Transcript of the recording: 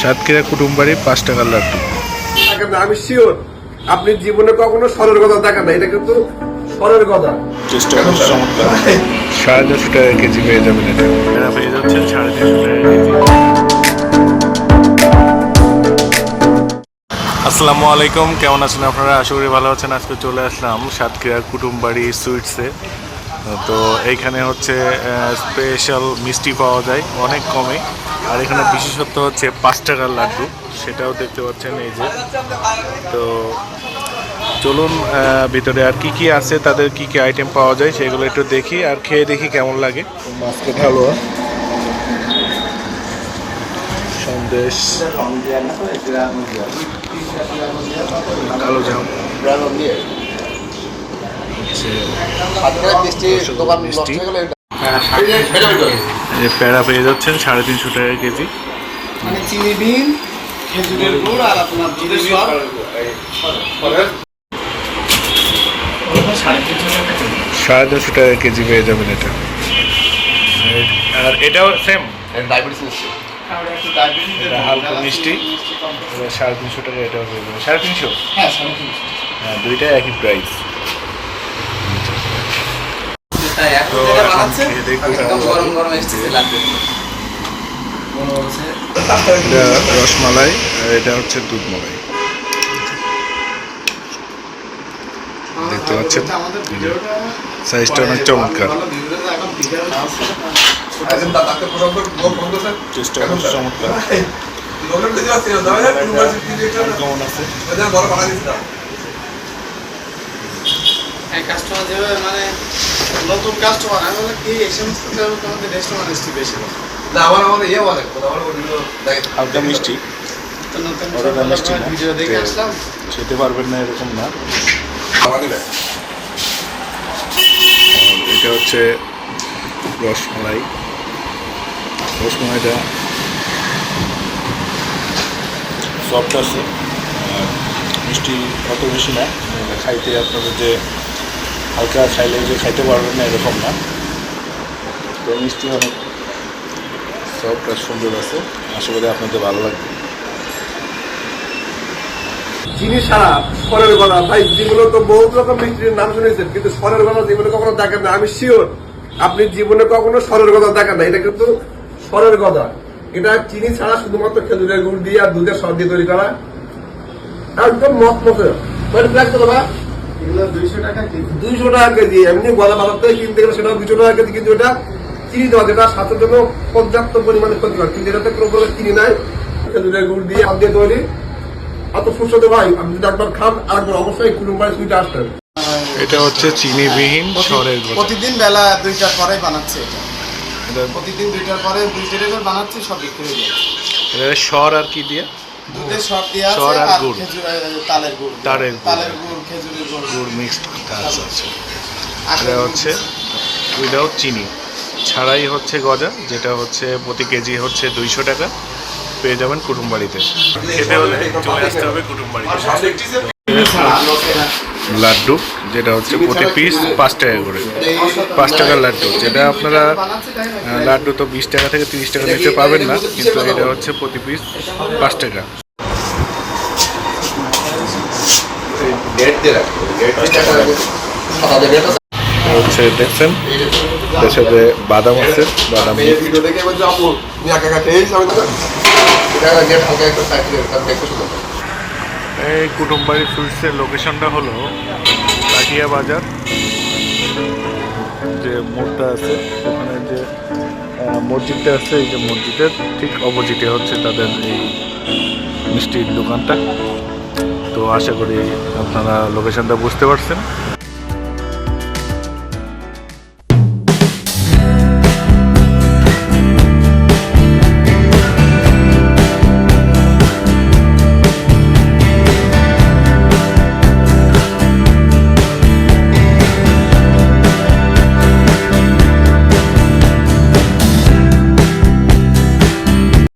সাতক্ষীরা কুটুমবাড়ি পাঁচ টাকার লাড্ডু। আমি শিওর আপনি জীবনে কখনো স্বরের কথা দেখেন না এটা কিন্তু স্বরের কথা। চেষ্টা করছি চমৎকার। সাড়ে চারশো টাকা কেজি পেয়ে যাবেন এটা। পেয়ে যাচ্ছেন সাড়ে তিনশো টাকা কেজি। আসসালামু আলাইকুম কেমন আছেন আপনারা? আশা করি ভালো আছেন। আজকে চলে আসলাম সাতক্ষীরা কুটুমবাড়ি সুইটসে তো এইখানে হচ্ছে স্পেশাল মিষ্টি পাওয়া যায় অনেক কমে। আর এখানে বিশেষত্ব হচ্ছে পাঁচ টাকার লাড্ডু সেটাও দেখতে পাচ্ছেন এই যে। তো চলুন ভিতরে আর কি কি আছে তাদের কি কি আইটেম পাওয়া যায় সেগুলো একটু দেখি আর খেয়ে দেখি কেমন লাগে। মাস্কেট হালুয়া সন্দেশ কালো জাম। মিষ্টি। যে প্যাড়া পেয়ে যাচ্ছেন সাড়ে তিনশো টাকা কেজি। মানে চিনি বিন খেজুরের গুড় আর আপনার দুধের সর সাড়ে তিনশো টাকা কেজি। পেয়ে যাবেন এটা। আর এটাও সেম এটা হালকা মিষ্টি। এবার সাড়ে তিনশো টাকা এটাও পেয়ে যাবেন। সাড়ে তিনশো? হ্যাঁ হ্যাঁ দুইটাই একই প্রাইস তো এখন খেয়ে দেখব গরম গরম এসেছে লাগবে এটা রসমালাই এটা হচ্ছে দুধ মালাই দেখতে পাচ্ছেন? সাইজটা অনেক চমৎকার। কাস্টমার যেভাবে মানে নতুন কাস্টমার আমি বলি কি এই সমস্ত তোমাদের রেস্টুরেন্ট মিষ্টি বেশি হালকা মিষ্টি তো নতুন ওটা মিষ্টি না। ভিডিও দেখে তো- আসলাম। খেতে পারবেন না এরকম না। এটা হচ্ছে রসমালাই। রসমালাইটা সফট আছে মিষ্টি অত বেশি না। মানে খাইতে আপনাদের যে হালকা খাইলে যে খাইতে পারবেন না এরকম না। তো মিষ্টি অনেক। আর সুন্দর আছে। আশা করি আপনাদের ভালো লাগবে। চিনি ছাড়া স্বরের কথা ভাই যেগুলো তো বহুত রকম মিষ্টির নাম শুনেছেন কিন্তু স্বরের কথা জীবনে কখনো দেখেন না আমি শিওর আপনি জীবনে কখনো স্বরের কথা দেখেন না এটা কিন্তু স্বরের কথা এটা চিনি ছাড়া শুধুমাত্র খেজুরের গুড় দিয়ে আর দুধের সর দিয়ে তৈরি করা একদম মত মতো এগুলো দুইশো টাকা কেজি। এমনি গলা বাজার থেকে কিনতে গেলে সেটা দুশো টাকা কেজি কিন্তু এটা চিনি দেওয়া যেটা স্বাস্থ্যের জন্য পর্যাপ্ত পরিমাণে ক্ষতিকর। কিন্তু এটাতে কোনো প্রকার চিনি নাই। খেজুরের গুড় দিয়ে হাত দিয়ে তৈরি। এত সুস্বাদু ভাই আপনি যদি একবার খান আরেকবার অবশ্যই কুটুম্বাড়ি সুইটে আসতেন এটা হচ্ছে চিনিবিহীন সরের প্রতিদিন বেলা দুইটার পরে বানাচ্ছে এটা। প্রতিদিন দুইটার পরে দুইটা করে বানাচ্ছে সব বিক্রি হয়ে এটা সর আর কি দিয়ে? দুধের সর দেওয়া সর আছে আর আর গুড়। খেজুর তালের গুড়। তালের তালের গুড় খেজুরের গুড়। গুড় মিক্সড আচ্ছা আচ্ছা এটা হচ্ছে উইদাউট চিনি। ছাড়াই হচ্ছে গজা যেটা হচ্ছে প্রতি কেজি হচ্ছে দুইশো টাকা। পেয়ে যাবেন কুটুমবাড়িতে। খেতে হলে চলে আসতে হবে কুটুমবাড়িতে। লাড্ডু যেটা হচ্ছে প্রতি পিস পাঁচ টাকা করে। পাঁচ টাকার লাড্ডু যেটা আপনারা লাড্ডু তো বিশ টাকা থেকে তিরিশ টাকা নিতে পাবেন না কিন্তু এটা হচ্ছে প্রতি পিস পাঁচ টাকা। হচ্ছে দেখছেন এর সাথে বাদাম আছে বাদাম দেখে এই কুটুমবাড়ি সুইটসের লোকেশনটা হলো কাটিয়া বাজার, যে মোড়টা আছে, ওখানে যে মসজিদটা আছে, এই যে মসজিদের ঠিক অপোজিটে হচ্ছে তাদের এই মিষ্টির দোকানটা। তো আশা করি আপনারা লোকেশনটা বুঝতে পারছেন।